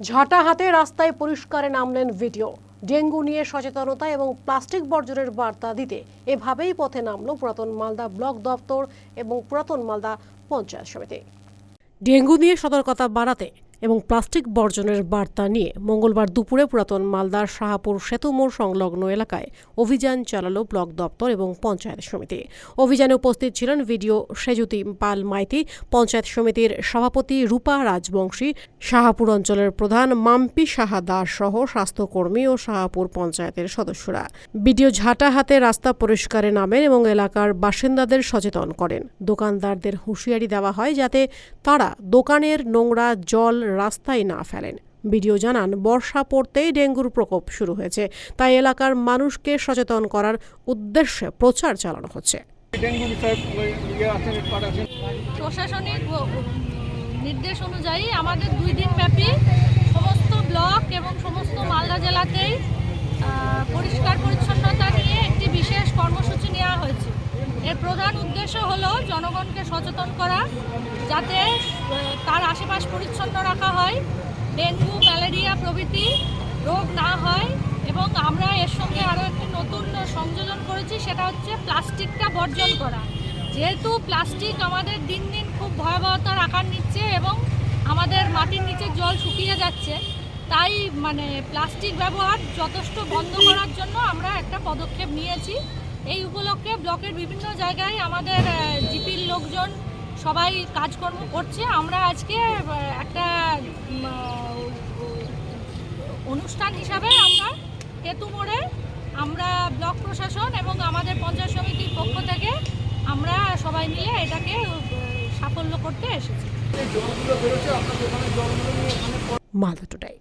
ঝাঁটা হাতে রাস্তায় পরিষ্কারে নামলেন ভিডিও। ডেঙ্গু নিয়ে সচেতনতা এবং প্লাস্টিক বর্জনের বার্তা দিতে এভাবেই পথে নামল পুরাতন মালদা ব্লক দপ্তর এবং পুরাতন মালদা পঞ্চায়েত সমিতি। ডেঙ্গু নিয়ে সতর্কতা বাড়াতে এবং প্লাস্টিক বর্জনের বার্তা নিয়ে মঙ্গলবার দুপুরে পুরাতন মালদার শাহাপুর সেতু মোড় সংলগ্ন এলাকায় অভিযান চালালো ব্লক দপ্তর এবং পঞ্চায়েত সমিতি। অভিযানে উপস্থিত ছিলেন ভিডিও সেজুতি পাল মাইতি, পঞ্চায়েত সমিতির সভাপতি রূপা রাজবংশী, শাহাপুর অঞ্চলের প্রধান মাম্পি সাহা দাস সহ স্বাস্থ্যকর্মী ও শাহাপুর পঞ্চায়েতের সদস্যরা। ভিডিও ঝাঁটা হাতে রাস্তা পরিষ্কারে নামেন এবং এলাকার বাসিন্দাদের সচেতন করেন। দোকানদারদের হুঁশিয়ারি দেওয়া হয় যাতে তারা দোকানের নোংরা জল রাস্তায় না ফেলেন। ভিডিও জানান বর্ষা পড়তেই ডেঙ্গুর প্রকোপ শুরু হয়েছে। তাই এলাকার মানুষকে সচেতন করার উদ্দেশ্যে প্রচার চালানো হচ্ছে। ইয়ে প্রশাসনিক নির্দেশ অনুযায়ী আমাদের দুই দিন ব্যাপী প্রধান উদ্দেশ্য হলো জনগণকে সচেতন করা, যাতে তার আশেপাশ পরিচ্ছন্ন রাখা হয়, ডেঙ্গু, ম্যালেরিয়া প্রভৃতি রোগ না হয়, এবং আমরা এর সঙ্গে আরও একটি নতুন সংযোজন করেছি, সেটা হচ্ছে প্লাস্টিকটা বর্জন করা। যেহেতু প্লাস্টিক আমাদের দিন দিন খুব ভয়াবহতার আকার নিচ্ছে এবং আমাদের মাটির নিচে জল শুকিয়ে যাচ্ছে, তাই মানে প্লাস্টিক ব্যবহার যথেষ্ট বন্ধ করার জন্য আমরা একটা পদক্ষেপ নিয়েছি। এই উপলক্ষে ব্লকের বিভিন্ন জায়গায় আমাদের জিপির লোকজন সবাই কাজকর্ম করছে। আমরা আজকে একটা অনুষ্ঠান হিসাবে আমরা কেতু মোড়ে আমরা ব্লক প্রশাসন এবং আমাদের পঞ্চায়েত সমিতির পক্ষ থেকে আমরা সবাই মিলে এটাকে সাফল্য করতে এসেছি। এই